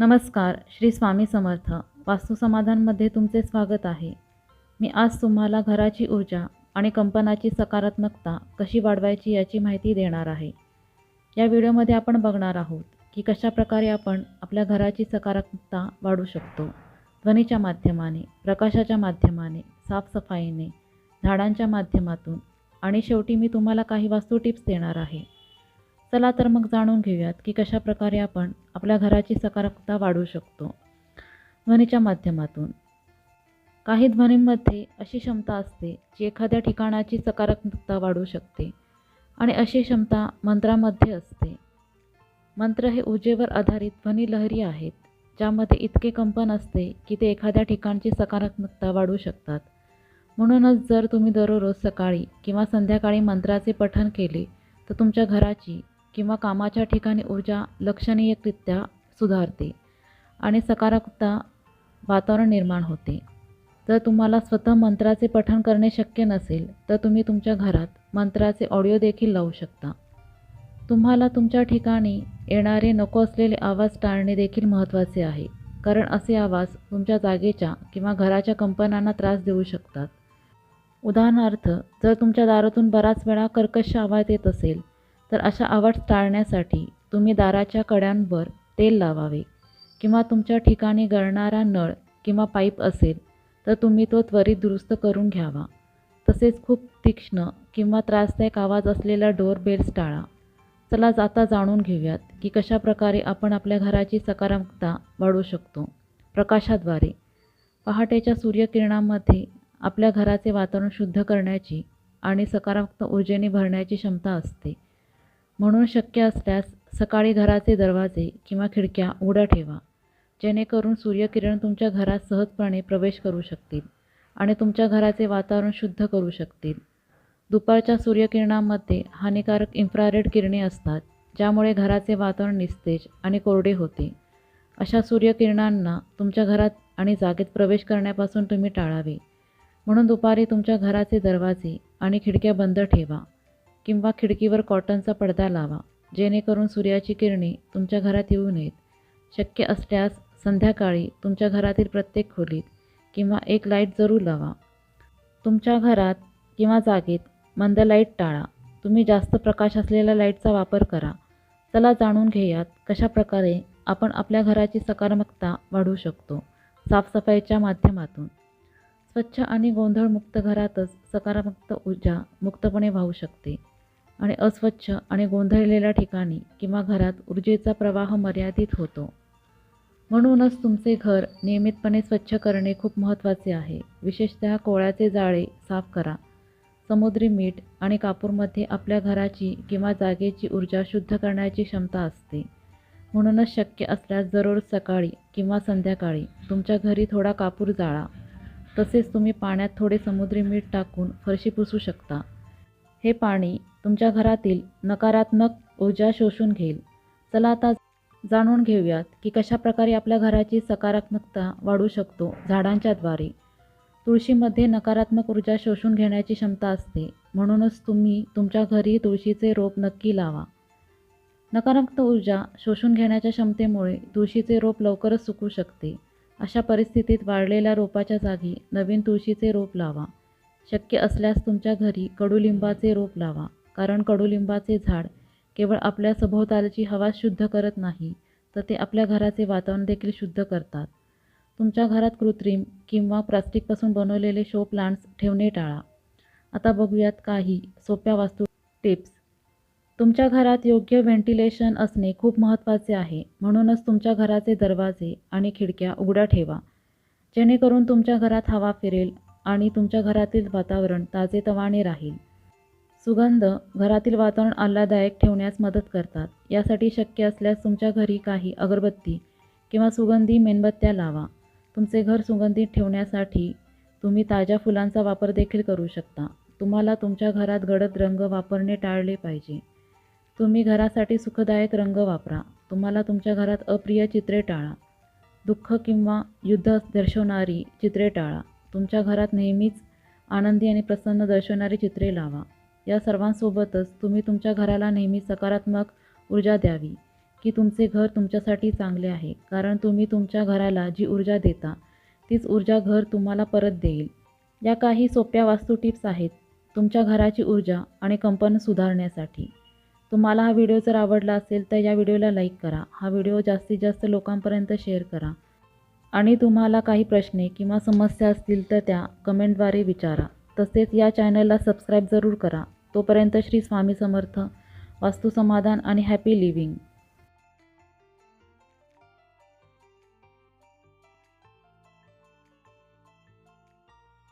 नमस्कार श्री स्वामी समर्थ. वास्तू समाधानमध्ये तुमचे स्वागत आहे. मी आज तुम्हाला घराची ऊर्जा आणि कंपनाची सकारात्मकता कशी वाढवायची याची माहिती देणार आहे. या व्हिडिओमध्ये आपण बघणार आहोत की कशा प्रकारे आपण आपल्या घराची सकारात्मकता वाढवू शकतो. ध्वनीच्या माध्यमाने प्रकाशाच्या माध्यमाने साफसफाईने झाडांच्या माध्यमातून आणि शेवटी मी तुम्हाला काही वास्तू टिप्स देणार आहे. चला तर मग जाणून घेऊयात की कशा प्रकारे आपण आपल्या घराची सकारात्मकता वाढवू शकतो. ध्वनीच्या माध्यमातून. काही ध्वनींमध्ये अशी क्षमता असते जी एखाद्या ठिकाणाची सकारात्मकता वाढवू शकते आणि अशी क्षमता मंत्रामध्ये असते. मंत्र हे ऊर्जेवर आधारित ध्वनी लहरी आहेत ज्यामध्ये इतके कंपन असते की ते एखाद्या ठिकाणची सकारात्मकता वाढवू शकतात. म्हणूनच जर तुम्ही दररोज सकाळी किंवा संध्याकाळी मंत्राचे पठण केले तर तुमच्या घराची किंवा कामाच्या ठिकाणी ऊर्जा लक्षणीयरित्या सुधारते आणि सकारात्मकता वातावरण निर्माण होते. जर तुम्हाला स्वतः मंत्राचे पठण करणे शक्य नसेल तर तुम्ही तुमच्या घरात मंत्राचे ऑडिओ देखील लावू शकता. तुम्हाला तुमच्या ठिकाणी येणारे नको असलेले आवाज टाळणे देखील महत्त्वाचे आहे कारण असे आवाज तुमच्या जागेच्या किंवा घराच्या कंपनांना त्रास देऊ शकतात. उदाहरणार्थ जर तुमच्या दारातून बराच वेळा कर्कश आवाज येत असेल तर अशा आवाज टाळण्यासाठी तुम्ही दाराच्या कड्यांवर तेल लावावे. किंवा तुमच्या ठिकाणी गळणारा नळ किंवा पाईप असेल तर तुम्ही तो त्वरित दुरुस्त करून घ्यावा. तसेच खूप तीक्ष्ण किंवा त्रासदायक आवाज असलेला डोअर बेल्स टाळा. चला आता जाणून घेऊयात की कशा प्रकारे आपण आपल्या घराची सकारात्मकता वाढवू शकतो. प्रकाशाद्वारे. पहाटेच्या सूर्यकिरणामध्ये आपल्या घराचे वातावरण शुद्ध करण्याची आणि सकारात्मक ऊर्जेने भरण्याची क्षमता असते. म्हणून शक्य असल्यास सकाळी घराचे दरवाजे किंवा खिडक्या उघड्या ठेवा. जेणेकरून सूर्यकिरण तुमच्या घरात सहजपणे प्रवेश करू शकतील आणि तुमच्या घराचे वातावरण शुद्ध करू शकतील. दुपारच्या सूर्यकिरणामध्ये हानिकारक इन्फ्रारेड किरणे असतात ज्यामुळे घराचे वातावरण निस्तेज आणि कोरडे होते. अशा सूर्यकिरणांना तुमच्या घरात आणि जागेत प्रवेश करण्यापासून तुम्ही टाळावे. म्हणून दुपारी तुमच्या घराचे दरवाजे आणि खिडक्या बंद ठेवा. किंवा खिडकीवर कॉटनचा पडदा लावा. जेणेकरून सूर्याची किरणे तुमच्या घरात येऊ नयेत. शक्य असल्यास संध्याकाळी तुमच्या घरातील प्रत्येक खोलीत किंवा एक लाइट जरूर लावा. तुमच्या घरात किंवा जागेत मंद लाइट टाळा. तुम्ही जास्त प्रकाश असलेल्या लाईटचा वापर करा. चला जाणून घेऊयात कशा प्रकारे आपण आपल्या घराची सकारात्मकता वाढवू शकतो. साफसफाईच्या माध्यमातून. स्वच्छ आणि गोंधळमुक्त घरातच सकारात्मक ऊर्जा मुक्तपणे वाहू शकते. आणि अस्वच्छ आणि गोंधळलेल्या ठिकाणी किंवा घरात ऊर्जेचा प्रवाह मर्यादित होतो. म्हणूनच तुमचे घर नियमितपणे स्वच्छ करणे खूप महत्त्वाचे आहे. विशेषतः कोळ्याचे जाळे साफ करा. समुद्री मीठ आणि कापूरमध्ये आपल्या घराची किंवा जागेची ऊर्जा शुद्ध करण्याची क्षमता असते. म्हणूनच शक्य असल्यास दररोज सकाळी किंवा संध्याकाळी तुमच्या घरी थोडा कापूर जाळा. तसेच तुम्ही पाण्यात थोडे समुद्री मीठ टाकून फरशी पुसू शकता. हे पाणी तुमच्या घरातील नकारात्मक ऊर्जा शोषून घेईल. चला आता जाणून घेऊयात की कशा प्रकारे आपल्या घराची सकारात्मकता वाढू शकतो झाडांच्याद्वारे तुळशीमध्ये नकारात्मक ऊर्जा शोषून घेण्याची क्षमता असते. म्हणूनच तुम्ही तुमच्या घरी तुळशीचे रोप नक्की लावा. नकारात्मक ऊर्जा शोषून घेण्याच्या क्षमतेमुळे तुळशीचे रोप लवकरच सुकू शकते. अशा परिस्थितीत वाढलेल्या रोपाच्या जागी नवीन तुळशीचे रोप लावा. शक्य असल्यास तुमच्या घरी कडुलिंबाचे रोप लावा. कारण कडुलिंबाचे झाड केवळ आपल्या सभोवतालची हवा शुद्ध करत नाही तर ते आपल्या घराचे वातावरण देखील शुद्ध करतात. तुमच्या घरात कृत्रिम किंवा प्लास्टिकपासून बनवलेले शो प्लांट्स ठेवणे टाळा. आता बघूयात काही सोप्या वास्तू टिप्स. तुमच्या घरात योग्य व्हेंटिलेशन असणे खूप महत्त्वाचे आहे म्हणूनच तुमच्या घराचे दरवाजे आणि खिडक्या उघड्या ठेवा. जेणेकरून तुमच्या घरात हवा फिरेल आणि तुमच्या घरातील वातावरण ताजेतवाने राहील. सुगंध घरातील वातावरण आल्हाददायक ठेवण्यास मदत करतात. यासाठी शक्य असल्यास तुमच्या घरी काही अगरबत्ती किंवा सुगंधी मेणबत्त्या लावा. तुमचे घर सुगंधित ठेवण्यासाठी तुम्ही ताज्या फुलांचा वापर देखील करू शकता. तुम्हाला तुमच्या घरात गडद रंग वापरणे टाळले पाहिजे. तुम्ही घरासाठी सुखदायक रंग वापरा. तुम्हाला तुमच्या घरात अप्रिय चित्रे टाळा. दुःख किंवा युद्ध दर्शवणारी चित्रे टाळा. तुमच्या घरात नेहमीच आनंदी आणि प्रसन्न दर्शवणारी चित्रे लावा. या सर्वांसोबतच तुम्ही तुमच्या घराला नेहमी सकारात्मक ऊर्जा द्यावी की तुमचे घर तुमच्यासाठी चांगले आहे. कारण तुम्ही तुमच्या घराला जी ऊर्जा देता तीच ऊर्जा घर तुम्हाला परत देईल. या काही सोप्या वास्तू टिप्स आहेत तुमच्या घराची ऊर्जा आणि कंपन सुधारण्यासाठी. तुम्हाला हा व्हिडिओ जर आवडला असेल तर या व्हिडिओला लाईक करा. हा व्हिडिओ जास्तीत जास्त लोकांपर्यंत शेअर करा. आणि तुम्हाला काही प्रश्ने किंवा समस्या असतील तर त्या कमेंटद्वारे विचारा. तसेच या चॅनलला सबस्क्राईब जरूर करा. तोपर्यंत श्री स्वामी समर्थ वास्तुसमाधान आणि हॅपी लिव्हिंग.